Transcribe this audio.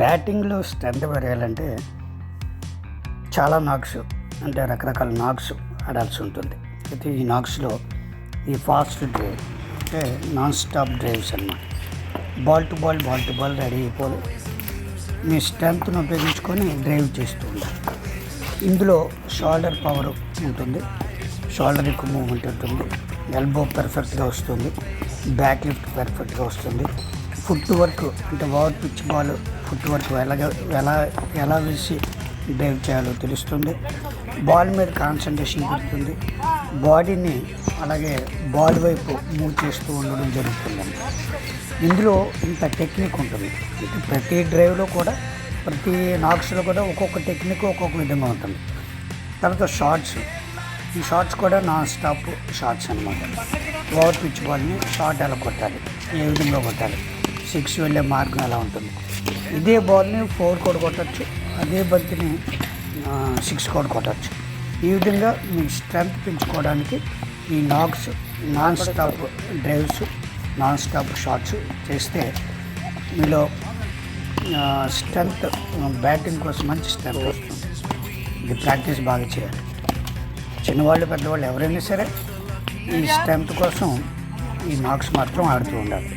బ్యాటింగ్లో స్ట్రెంత్ పెరగాలంటే చాలా నాక్స్ అంటే రకరకాల నాక్స్ ఆడాల్సి ఉంటుంది. అయితే ఈ నాక్స్లో ఈ ఫాస్ట్ డ్రైవ్ అంటే నాన్ స్టాప్ డ్రైవ్స్ అన్నమాట. Ball to ball ball to ball ready అయిపోదు. మీ స్ట్రెంగ్త్ను ఉపయోగించుకొని డ్రైవ్ చేస్తూ ఉండాలి. ఇందులో షోల్డర్ పవర్ ఉంటుంది. షోల్డర్ ఎక్కువ మూవ్మెంట్ ఉంటుంది. ఎల్బో పర్ఫెక్ట్గా వస్తుంది. బ్యాక్ లిఫ్ట్ పర్ఫెక్ట్గా వస్తుంది. ఫుట్ వర్క్ అంటే over pitch ball foot work ఎలాగ ఎలా ఎలా వేసి డ్రైవ్ చేయాలో తెలుస్తుంది. బాల్ మీద కాన్సన్ట్రేషన్ పెడుతుంది బాడీని అలాగే బాల్ వైపు మూవ్ చేస్తూ ఉండడం జరుగుతుందండి ఇందులో ఇంత టెక్నిక్ ఉంటుంది. ప్రతి డ్రైవ్లో కూడా ప్రతి నాక్స్లో కూడా ఒక్కొక్క టెక్నిక్ ఒక్కొక్క విధంగా ఉంటుంది. తర్వాత షార్ట్స్ ఈ షార్ట్స్ కూడా నాన్ స్టాప్ షార్ట్స్ అనమాట ఓవర్ పిచ్ బాల్ని షార్ట్ ఎలా కొట్టాలి? ఏ విధంగా కొట్టాలి? సిక్స్ వెళ్ళే మార్గం ఎలా ఉంటుంది? ఇదే బాల్ని ఫోర్ కూడా కొట్టచ్చు అదే బంతిని సిక్స్ కూడా కొట్టచ్చు. ఈ విధంగా మీ స్ట్రెంత్ పెంచుకోవడానికి ఈ knocks non stop drives non stop shots చేస్తే మీలో స్ట్రెంత్ బ్యాటింగ్ కోసం మంచి స్ట్రెంత్ వస్తుంది. ఇది ప్రాక్టీస్ బాగా చేయాలి. చిన్నవాళ్ళు పెద్దవాళ్ళు ఎవరైనా సరే ఈ స్ట్రెంత్ కోసం ఈ నాక్స్ మాత్రం ఆడుతూ ఉండాలి.